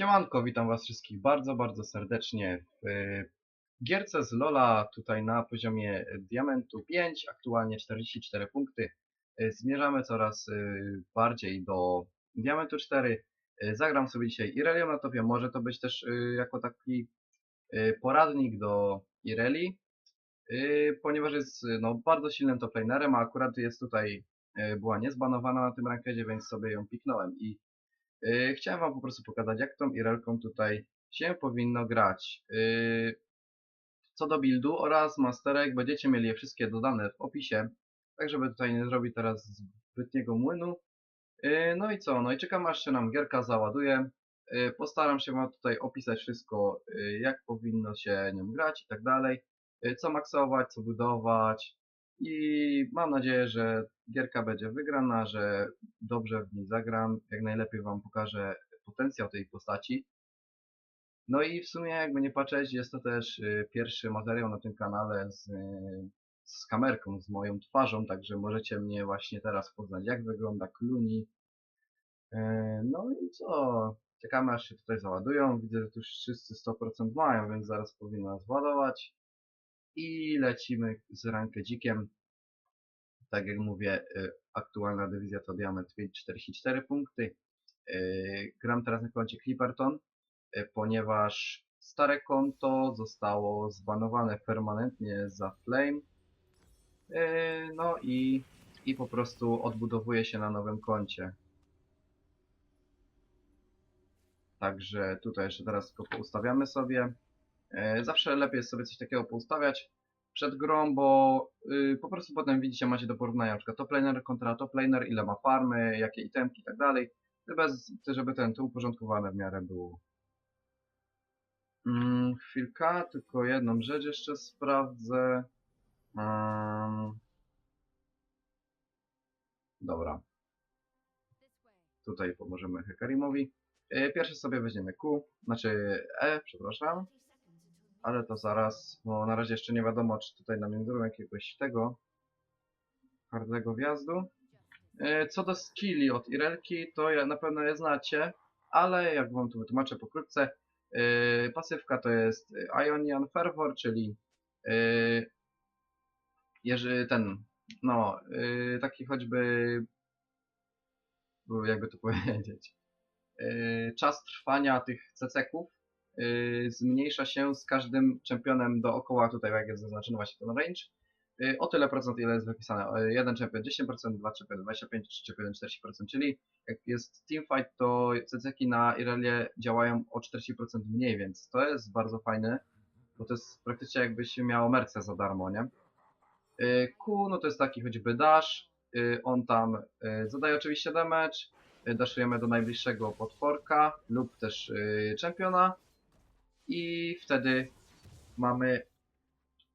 Siemanko, witam was wszystkich bardzo, bardzo serdecznie w e, gierce z Lola, tutaj na poziomie Diamentu 5, aktualnie 44 punkty. E, Zmierzamy coraz e, bardziej do Diamentu 4. E, Zagram sobie dzisiaj Irelią na topie, może to być też e, jako taki e, poradnik do Ireli, e, ponieważ jest e, no, bardzo silnym toplanerem, a akurat jest tutaj, e, była niezbanowana na tym rankedzie, więc sobie ją piknąłem i Yy, chciałem wam po prostu pokazać, jak tą Irelką tutaj się powinno grać. Yy, co do buildu oraz masterek, będziecie mieli je wszystkie dodane w opisie, tak żeby tutaj nie zrobić teraz zbytniego młynu. Yy, no i co, no i czekam aż się nam gierka załaduje. Yy, postaram się wam tutaj opisać wszystko, yy, jak powinno się nią grać i tak dalej. Yy, co maksować, co budować. I mam nadzieję, że gierka będzie wygrana, że dobrze w niej zagram, jak najlepiej wam pokażę potencjał tej postaci. No i w sumie, jakby nie patrzeć, jest to też y, pierwszy materiał na tym kanale z, y, z kamerką, z moją twarzą, także możecie mnie właśnie teraz poznać, jak wygląda Cluny. E, No i co? Czekamy aż się tutaj załadują. Widzę, że tu już wszyscy 100% mają, więc zaraz powinno nas ładować. I lecimy z rankedzikiem. Tak jak mówię, y, aktualna dywizja to Diament 5 44 punkty. Y, Gram teraz na koncie Clipperton, y, ponieważ stare konto zostało zbanowane permanentnie za Flame. No i, i po prostu odbudowuje się na nowym koncie. Także tutaj jeszcze teraz go poustawiamy sobie. E, Zawsze lepiej jest sobie coś takiego poustawiać przed grą, bo y, po prostu potem widzicie, macie do porównania na przykład top laner kontra top laner, ile ma farmy, jakie itemki i tak dalej, bez, żeby ten to uporządkowane w miarę było. Mm, chwilka, tylko jedną rzecz jeszcze sprawdzę. Mm. Dobra. Tutaj pomożemy Hekarimowi. E, Pierwsze sobie weźmiemy Q, znaczy E, przepraszam. Ale to zaraz, bo na razie jeszcze nie wiadomo, czy tutaj nam nie jakiegoś tego hardego wjazdu. E, Co do skilli od Irelki, to ja na pewno je znacie, ale jak wam tu wytłumaczę pokrótce, e, pasywka to jest Ionian Fervor, czyli e, jeżeli ten, no, e, taki choćby, jakby to powiedzieć, e, czas trwania tych ceceków zmniejsza się z każdym czempionem dookoła, tutaj jak jest zaznaczony właśnie ten range, yy, o tyle procent, ile jest wypisane. Yy, Jeden czempion 10%, dwa czempiony 25%, trzy czempiony 40%, czyli jak jest teamfight, to CCki na Irelie działają o 40% mniej, więc to jest bardzo fajne, bo to jest praktycznie jakbyś miał Merce za darmo, nie? Q, no to jest taki choćby dash, on tam zadaje oczywiście damage, daszujemy do najbliższego potworka lub też czempiona, i wtedy mamy,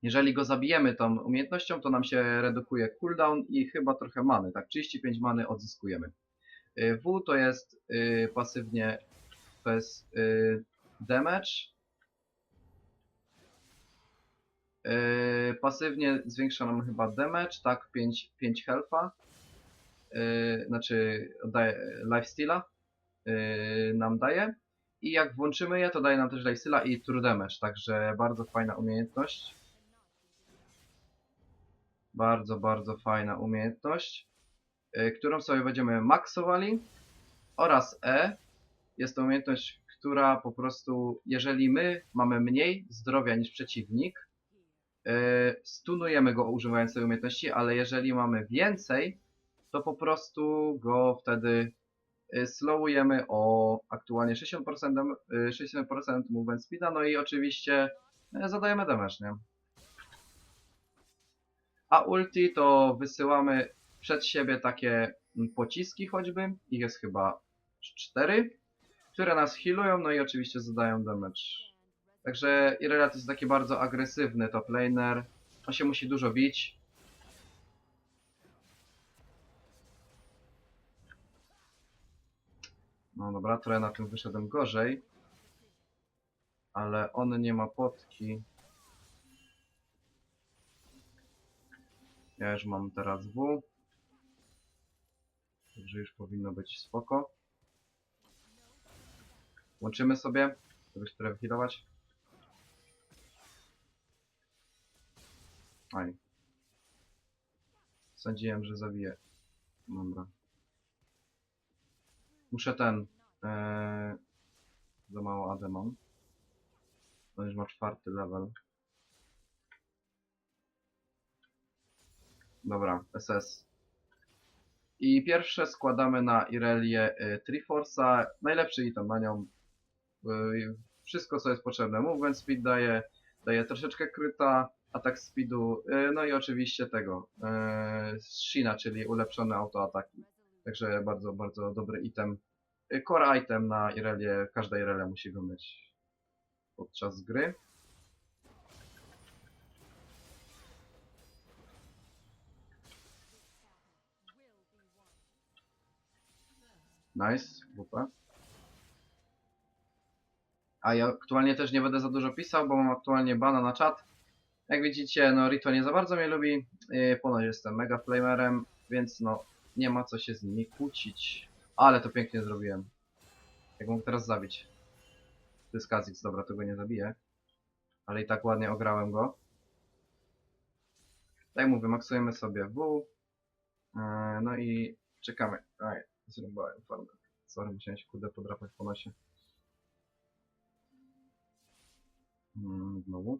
jeżeli go zabijemy tą umiejętnością, to nam się redukuje cooldown i chyba trochę many, tak, 35 many odzyskujemy. Y, W to jest y, pasywnie, jest y, damage. Y, pasywnie zwiększa nam chyba damage, tak, 5, 5 health'a, y, znaczy daje lifesteala y, nam daje. I jak włączymy je, to daje nam też lifesteala i true damage, także bardzo fajna umiejętność. Bardzo, bardzo fajna umiejętność, y, którą sobie będziemy maksowali. Oraz E jest to umiejętność, która po prostu, jeżeli my mamy mniej zdrowia niż przeciwnik, y, stunujemy go używając tej umiejętności, ale jeżeli mamy więcej, to po prostu go wtedy slowujemy o aktualnie 60%, dam- y, 60% movement speeda, no i oczywiście y, zadajemy damage, nie? A ulti to wysyłamy przed siebie takie mm, pociski choćby, ich jest chyba 4, które nas healują, no i oczywiście zadają damage. Także Irelia to jest taki bardzo agresywny top laner, on się musi dużo bić, No dobra, trochę na tym wyszedłem gorzej. Ale on nie ma potki. Ja już mam teraz W. Także już powinno być spoko. Łączymy sobie, żeby się trochę healować. Aj. Sądziłem, że zabiję. Dobra. Muszę ten... Ee, za mało AD mam. On już ma czwarty level. Dobra, SS. I pierwsze składamy na Irelię y, Triforce'a. Najlepszy item na nią. Y, wszystko co jest potrzebne. Movement speed daje, daje troszeczkę kryta, atak speedu, y, no i oczywiście tego. Y, Shina, czyli ulepszone autoataki. Także bardzo, bardzo dobry item. Y, Core item na Irelię. Każda Irelia musi go mieć podczas gry. Nice, WP. A ja aktualnie też nie będę za dużo pisał, bo mam aktualnie bana na czat. Jak widzicie, no Rito nie za bardzo mnie lubi. Yy, ponoć jestem mega flamerem, więc no nie ma co się z nimi kłócić. Ale to pięknie zrobiłem. Jak mógł teraz zabić? To jest Kha'Zix, dobra, to go nie zabiję. Ale i tak ładnie ograłem go. Tak mówię, maksujemy sobie W. Yy, no i czekamy. Aj, zrąbałem farmę. Sorry, musiałem się kurde podrapać po nosie. Mm, znowu.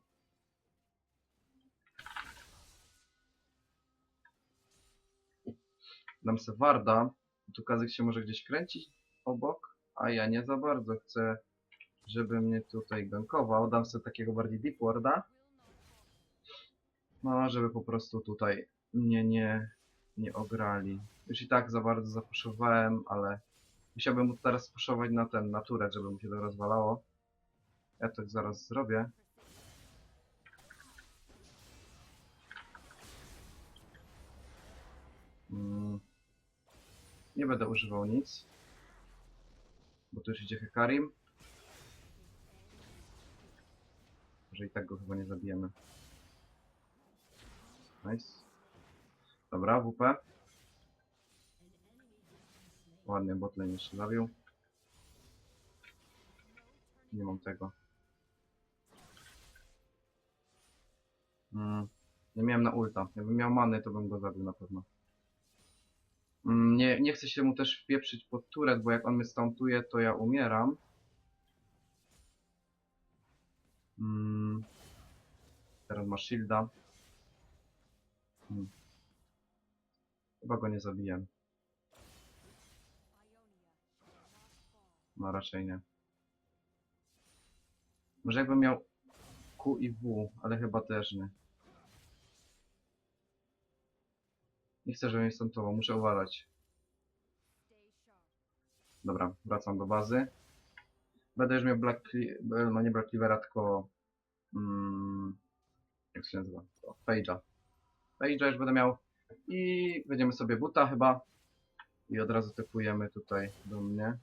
Dam se Warda. Tu Kazyk się może gdzieś kręcić obok, a ja nie za bardzo chcę, żeby mnie tutaj gankował. Dam sobie takiego bardziej Deep Warda. No, żeby po prostu tutaj mnie nie, nie ograli. Już i tak za bardzo zapuszowałem, ale musiałbym mu teraz puszować na ten, na turę, żeby mu się to rozwalało. Ja to zaraz zrobię. Nie będę używał nic. Bo tu już idzie Hekarim. Że i tak go chyba nie zabijemy. Nice. Dobra, WP. Ładnie botlane jeszcze zabił. Nie mam tego. Mm, nie miałem na ulta. Jakbym miał many, to bym go zabił na pewno. Mm, nie, nie chcę się mu też wpieprzyć pod turet, bo jak on mnie stątuje, to ja umieram. Mm, teraz ma shielda. Mm. Chyba go nie zabiję. No raczej nie. Może jakbym miał Q i W, ale chyba też nie. Nie chcę, żeby mnie stuntował, muszę uważać. Dobra, wracam do bazy. Będę już miał Black Cle- no nie Black Cleavera, tylko... Mm, jak się nazywa? Page'a. Page'a już będę miał. I będziemy sobie buta chyba. I od razu typujemy tutaj do mnie.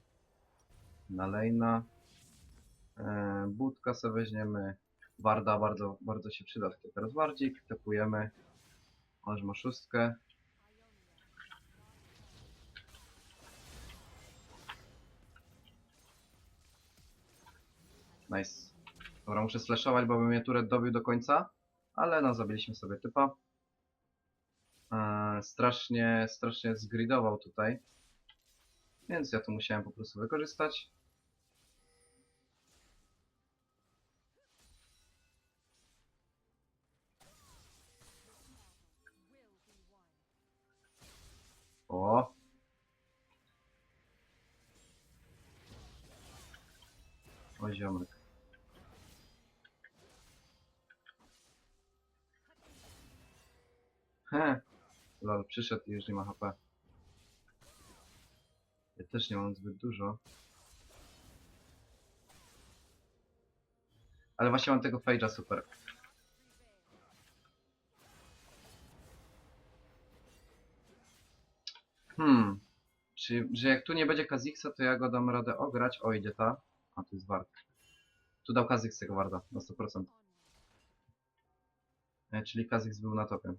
Na lane'a. E, budka sobie weźmiemy. Warda bardzo, bardzo się przyda. Teraz Wardzik. Typujemy. Już ma szóstkę. Nice. Dobra, muszę slashować, bo bym mnie turet dobił do końca. Ale no, zabiliśmy sobie typa. Eee, strasznie, strasznie zgridował tutaj. Więc ja to musiałem po prostu wykorzystać. Przyszedł i już nie ma HP. Ja też nie mam zbyt dużo. Ale właśnie mam tego Fage'a super. Hmm. Czy, że jak tu nie będzie Kazixa, to ja go dam radę ograć? O, idzie ta. A, tu jest Ward. Tu dał Kazix tego Warda, na 100%. E, czyli Kazix był na topie.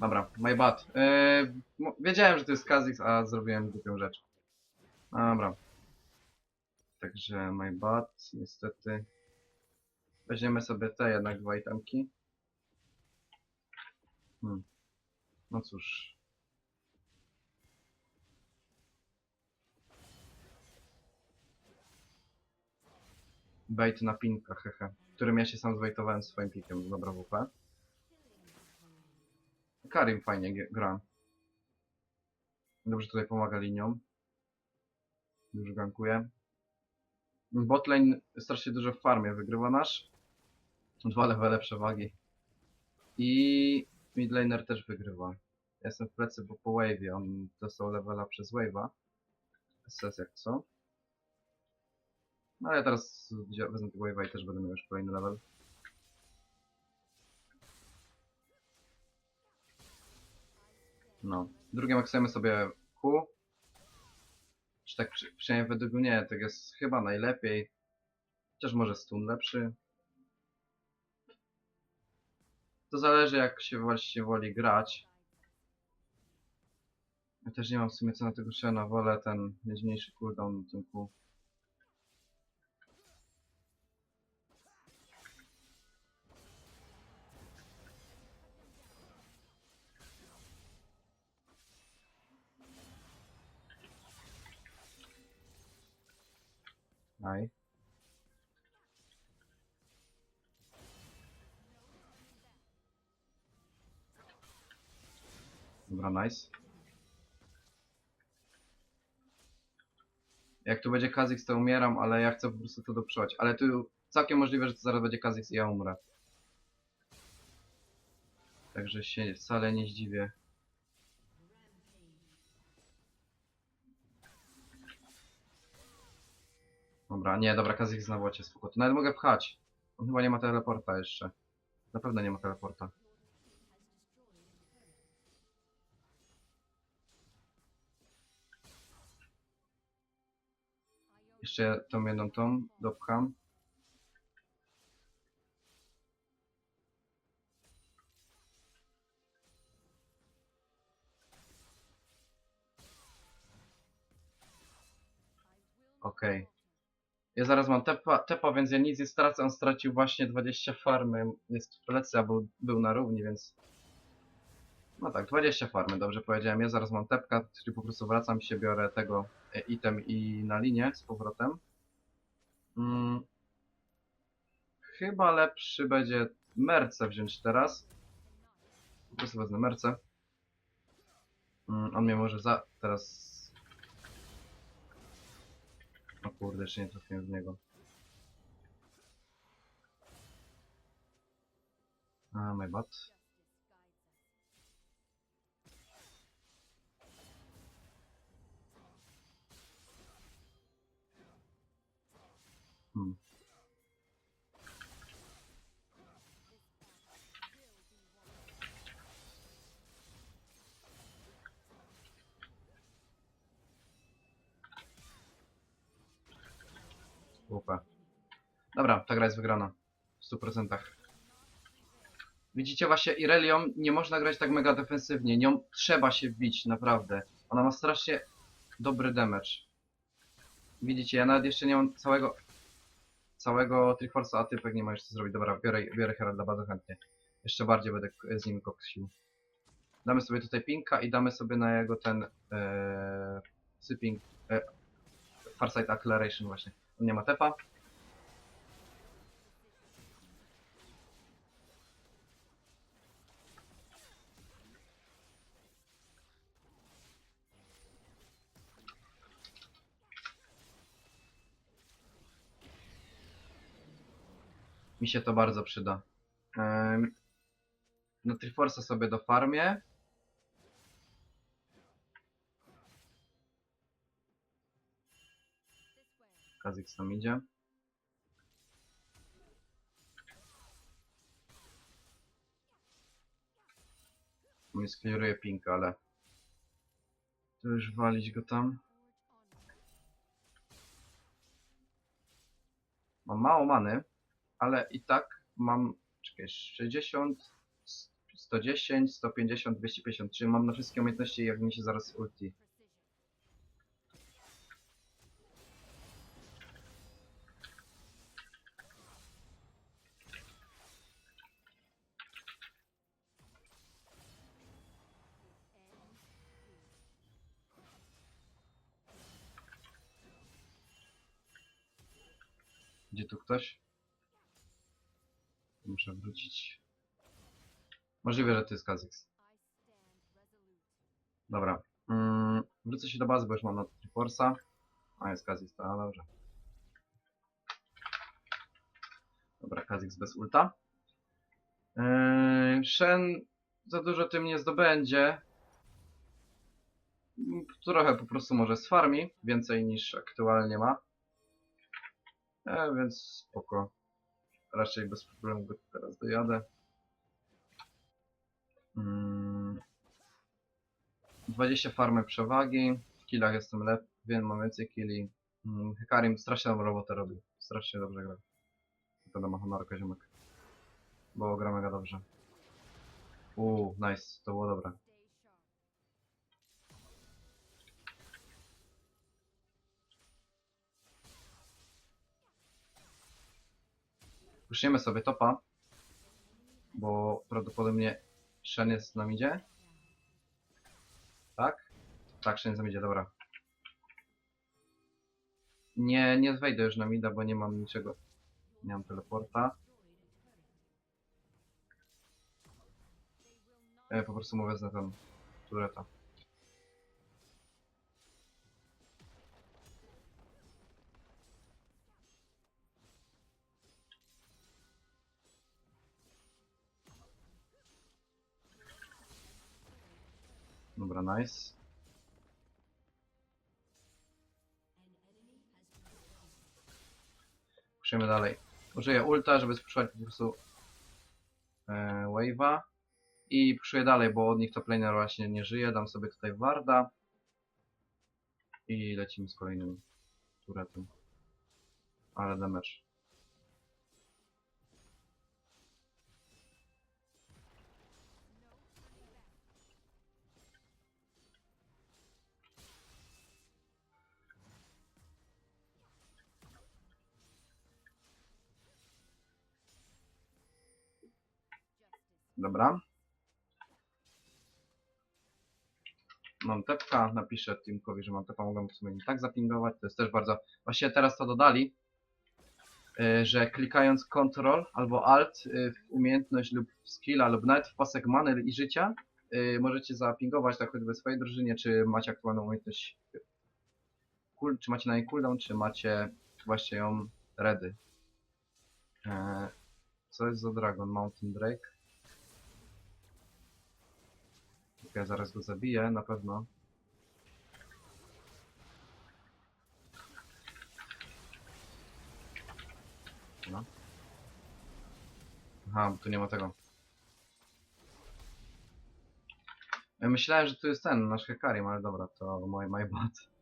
Dobra, my bad. Yy, wiedziałem, że to jest Kha'Zix, a zrobiłem głupią rzecz. Dobra. Także my bad, niestety. Weźmiemy sobie te jednak dwa itemki. Hmm. No cóż. Bait na pinka, hehe. Którym ja się sam zwejtowałem swoim pikiem. Dobra, WP. Karim fajnie gra. Dobrze tutaj pomaga linią. Już gankuje. Botlane strasznie dużo w farmie wygrywa nasz. Dwa levele przewagi. I midlaner też wygrywa. Jestem w plecy, bo po wave'ie. On dostał levela przez wave'a. SS jak co. No ale ja teraz wezmę tego wave'a i też będę miał już kolejny level. No. Drugie maksujemy sobie Q. Czy tak przy, przynajmniej według mnie tak jest chyba najlepiej. Chociaż może stun lepszy. To zależy jak się właśnie woli grać. Ja też nie mam w sumie co na tego Shena, wolę ten mieć mniejszy cooldown na tym Q. Aj. Dobra, nice. Jak tu będzie Kha'Zix, to umieram, ale ja chcę po prostu to doprzeć. Ale tu całkiem możliwe, że to zaraz będzie Kha'Zix i ja umrę. Także się wcale nie zdziwię. Dobra, nie, dobra, Kha'Zix na bocie, spoko. To nawet mogę pchać. On chyba nie ma teleporta jeszcze. Na pewno nie ma teleporta. Jeszcze tą jedną tą dopcham. Okej. Ja zaraz mam tepa, tepa, więc ja nic nie stracę. On stracił właśnie 20 farmy. Jest w plecy, albo był na równi, więc... No tak, 20 farmy, dobrze powiedziałem. Ja zaraz mam tepka, czyli po prostu wracam się, biorę tego e, item i na linię z powrotem. Mm. Chyba lepszy będzie merce wziąć teraz. Po prostu wezmę merce. Mm, on mnie może za... teraz... kurde, jeszcze nie trafiłem w niego. A, my bad. Hmm. Gra jest wygrana. W 100%. Widzicie właśnie Irelią nie można grać tak mega defensywnie. Nią trzeba się wbić, naprawdę. Ona ma strasznie dobry damage. Widzicie, ja nawet jeszcze nie mam całego całego Triforce'a, a typek nie ma jeszcze zrobić. Dobra, biorę, biorę Heralda bardzo chętnie. Jeszcze bardziej będę z nim koksił. Damy sobie tutaj pinka i damy sobie na jego ten ee, syping e, Farsight Acceleration właśnie. On nie ma tepa. Mi się to bardzo przyda. Em, No Triforce'a sobie do farmie. Kha'Zix tam idzie. Mi skliruję pink, ale... Tu już walić go tam. Mam mało many, ale i tak mam... Czekaj, 60... 110, 150, 253. Mam na wszystkie umiejętności, jak mi się zaraz ulti. Gdzie tu ktoś? Muszę wrócić. Możliwe, że to jest Kha'Zix. Dobra. Mm, wrócę się do bazy, bo już mam na Triforce'a. A jest Kha'Zix, to dobrze. Dobra, Kha'Zix bez ulta. Yy, Shen za dużo tym nie zdobędzie. Trochę po prostu może z farmi, więcej niż aktualnie ma. E, więc spoko. Raczej bez problemu go teraz dojadę. Mm. 20 farmy przewagi. W killach jestem lepiej, mam więcej killi. Mm, Hekarim strasznie dobrą robotę robi. Strasznie dobrze gra. Tylko ma honorkę ziomek. Bo gra mega dobrze. Uuu, nice. To było dobre. Puszniemy sobie topa. Bo prawdopodobnie Shen jest nam idzie. Tak? Tak, Shen nam idzie, dobra. Nie, nie wejdę już na mida, bo nie mam niczego. Nie mam teleporta. E, po prostu mówię za ten tureta. Dobra, nice. Puszujemy dalej. Użyję ulta, żeby spuszować po prostu e, wave'a. I puszuję dalej, bo od nich to planer właśnie nie żyje. Dam sobie tutaj warda. I lecimy z kolejnym turetem. Ale damage. Dobra. Mam tepka, napiszę Teamkowi, że mam tepa, mogę w sumie tak zapingować. To jest też bardzo... Właściwie teraz to dodali, y, że klikając Ctrl albo Alt y, w umiejętność lub w skilla lub nawet w pasek many i życia y, możecie zapingować tak choćby swojej drużynie, czy macie aktualną umiejętność czy macie na niej cooldown, czy macie właśnie ją ready. E, Co jest za Dragon? Mountain Drake? Ja zaraz go zabiję, na pewno. No. Aha, tu nie ma tego. Ja myślałem, że tu jest ten, nasz Hekarim, ale dobra, to my, my bad.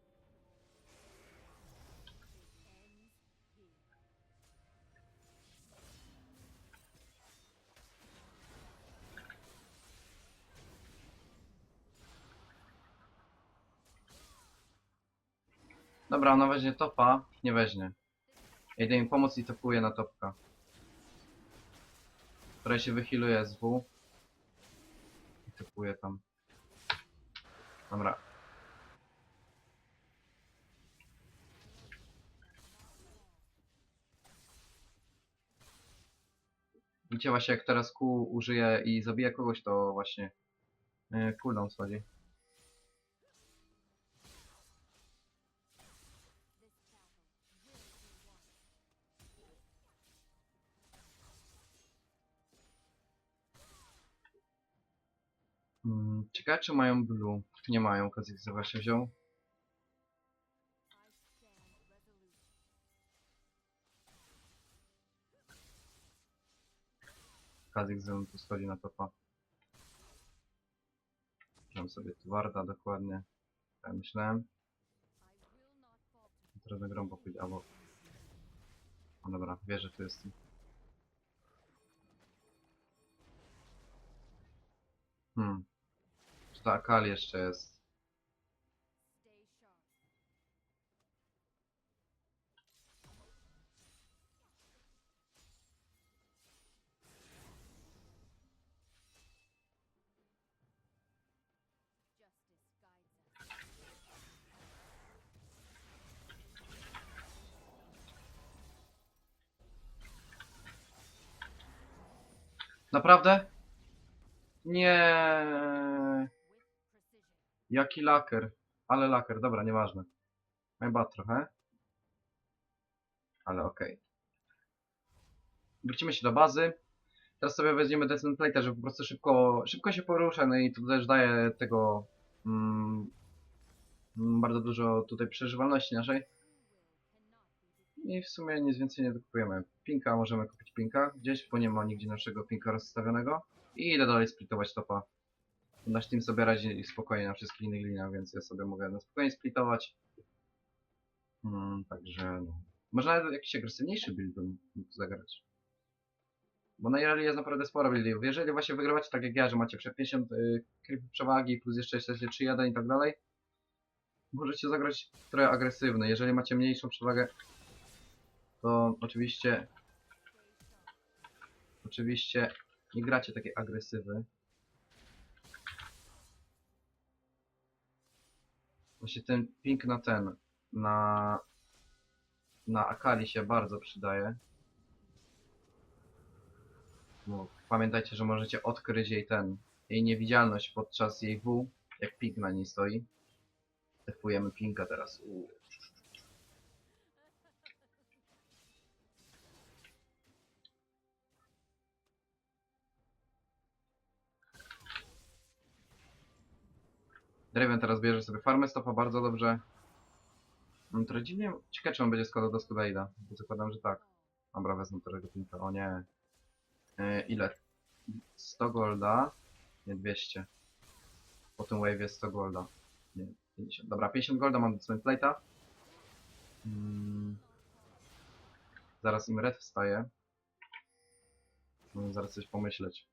Dobra, ona weźmie topa, nie weźmie. Jedę mi pomóc i topuję na topka. Która się wychiluje z W. I topuję tam. Dobra. Widzicie właśnie jak teraz Q użyje i zabije kogoś, to właśnie yy, cooldown schodzi. Mm, Ciekawe czy mają blue. Nie mają, Kazik właśnie wziął. Kazik z tu schodzi na topa. Wziąłem sobie tu Warda dokładnie. Tak myślałem. Teraz zagram po albo... O dobra, wie, że tu jestem. Hmm. Ta Akali jeszcze jest? Naprawdę? Nie. Jaki laker? Ale laker, dobra, nieważne. Chyba trochę. Ale okej. Wrócimy się do bazy. Teraz sobie weźmiemy Descent Plate, żeby po prostu szybko, szybko się porusza, no i to też daje tego mm, bardzo dużo tutaj przeżywalności naszej. I w sumie nic więcej nie dokupujemy. Pinka, możemy kupić pinka gdzieś, bo nie ma nigdzie naszego pinka rozstawionego. I idę dalej splitować topa. Nasz team sobie radzi spokojnie na wszystkich innych liniach, więc ja sobie mogę na spokojnie splitować. Hmm, także no. Można nawet jakiś agresywniejszy build zagrać. Bo na Ireli jest naprawdę sporo buildów. Jeżeli właśnie wygrywacie tak jak ja, że macie przed 50 y, przewagi, plus jeszcze jesteście 3-1 i tak dalej, możecie zagrać trochę agresywny. Jeżeli macie mniejszą przewagę, to oczywiście oczywiście nie gracie takie agresywy. Właśnie ten ping na ten, na na Akali się bardzo przydaje. Bo pamiętajcie, że możecie odkryć jej ten, jej niewidzialność podczas jej W, jak ping na niej stoi. Defujemy pinka teraz. Uuu. Draven teraz bierze sobie farmę stopa bardzo dobrze. To dziwnie, ciekawe czy on będzie składał do Skudaida, zakładam, że tak. Dobra, wezmę tego pinka, o nie. Yy, ile? 100 golda? Nie, 200. Po tym wave jest 100 golda. Nie, 50. Dobra, 50 golda mam do swing plate'a. Mm. Zaraz im red wstaje. No, zaraz coś pomyśleć.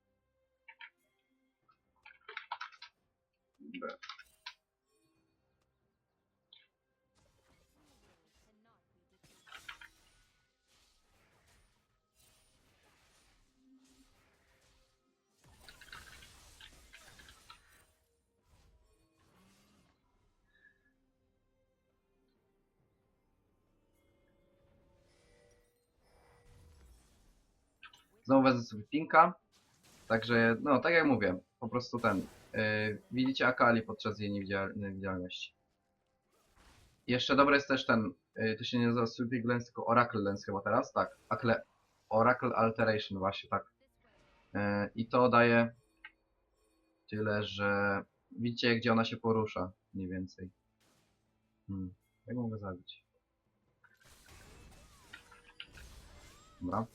Znowu wezmę sobie pinka. Także, no, tak jak mówię, po prostu ten. Yy, widzicie Akali podczas jej niewidzial niewidzialności. Jeszcze dobry jest też ten, yy, to się nie nazywa Sweeping Lens, tylko Oracle Lens chyba teraz, tak. Akle Oracle Alteration właśnie, tak. Yy, I to daje tyle, że widzicie gdzie ona się porusza, mniej więcej. Hmm. Jak mogę zabić? Dobra.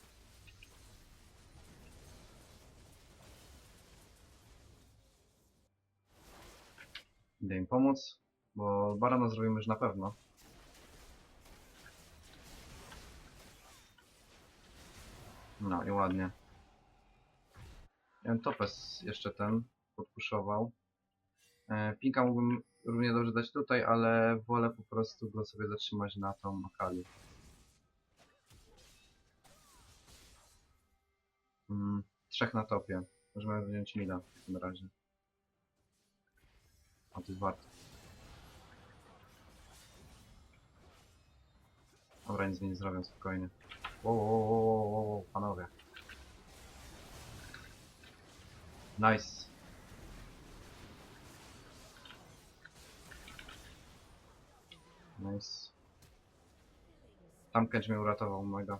Idę im pomóc, bo barana zrobimy już na pewno. No i ładnie. Topes jeszcze ten podpuszował. E, Pinka mógłbym równie dobrze dać tutaj, ale wolę po prostu go sobie zatrzymać na tą Akali. Mm, trzech na topie. Możemy wziąć mida w takim razie. A to jest warto. Dobra, nic mi nie zrobią, spokojnie. Wow, wow, wow, wow, wow, panowie. Nice. Nice. Tam mnie uratował, mega.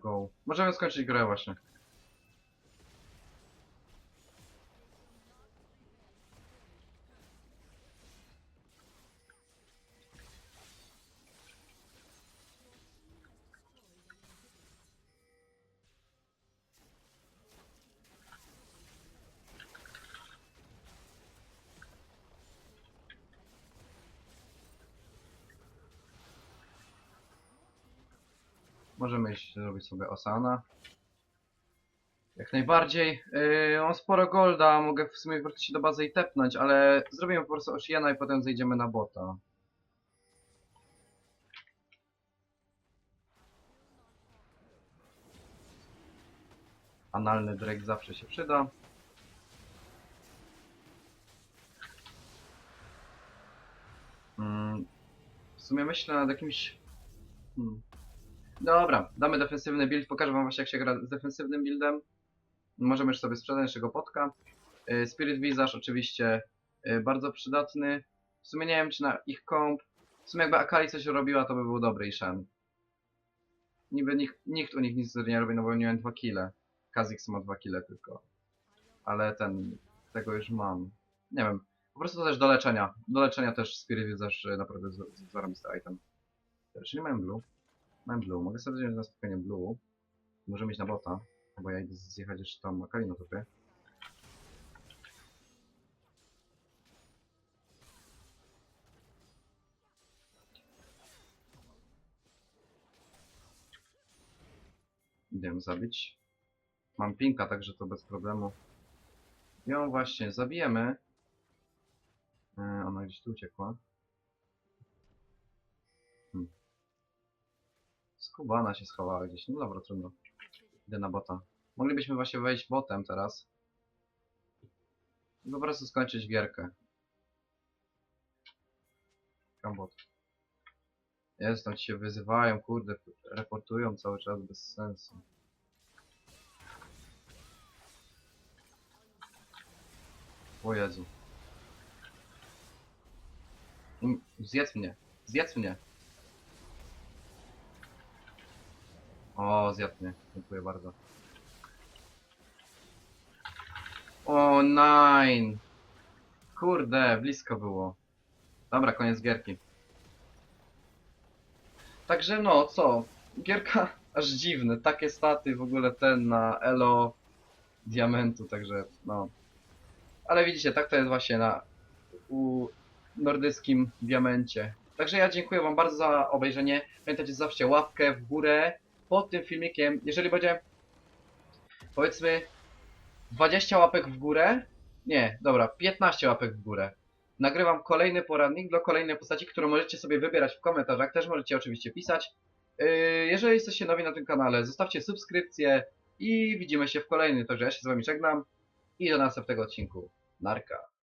Go. Możemy skończyć grę właśnie. Możemy iść zrobić sobie Osana. Jak najbardziej. Yy, mam sporo golda, mogę w sumie wrócić do bazy i tepnąć, ale zrobimy po prostu Oceana i potem zejdziemy na bota. Analny Drake zawsze się przyda. Mm, w sumie myślę nad jakimś... Hmm. Dobra, damy defensywny build, pokażę wam właśnie jak się gra z defensywnym buildem. Możemy już sobie sprzedać naszego potka. Y, Spirit Visage oczywiście y, bardzo przydatny. W sumie nie wiem czy na ich komp. W sumie jakby Akali coś robiła to by był dobry Ishan. Niby nikt, nikt u nich nic nie robi, no bo nie miałem 2 kile. Kha'Zix ma 2 kile tylko. Ale ten, tego już mam. Nie wiem. Po prostu to też do leczenia. Do leczenia też Spirit Visage y, naprawdę z- z- zarobisty item. Czyli mam blue. Mam blue. Mogę sobie wziąć na spokojnie blue. Możemy iść na bota. Bo ja idę zjechać jeszcze tam Akali na topie. Idę ją zabić. Mam pinka, także to bez problemu. Ją właśnie zabijemy. Yy, ona gdzieś tu uciekła. Skubana się schowała gdzieś. No dobra, trudno. Idę na bota. Moglibyśmy właśnie wejść botem teraz. I po prostu skończyć gierkę. Kam bot. Jest, tam ci się wyzywają, kurde, reportują cały czas bez sensu. O Jezu. Zjedz mnie, zjedz mnie. O, zjadł mnie, dziękuję bardzo. O, nine. Kurde, blisko było. Dobra, koniec gierki. Także no, co? Gierka aż dziwne, takie staty w ogóle ten na elo diamentu, także no. Ale widzicie, tak to jest właśnie na u nordyckim diamencie. Także ja dziękuję wam bardzo za obejrzenie. Pamiętajcie, zostawcie łapkę w górę pod tym filmikiem. Jeżeli będzie powiedzmy 20 łapek w górę, nie, dobra, 15 łapek w górę. Nagrywam kolejny poradnik do kolejnej postaci, którą możecie sobie wybierać w komentarzach. Też możecie oczywiście pisać. Yy, jeżeli jesteście nowi na tym kanale, zostawcie subskrypcję i widzimy się w kolejnym. Także ja się z wami żegnam i do następnego odcinku. Narka.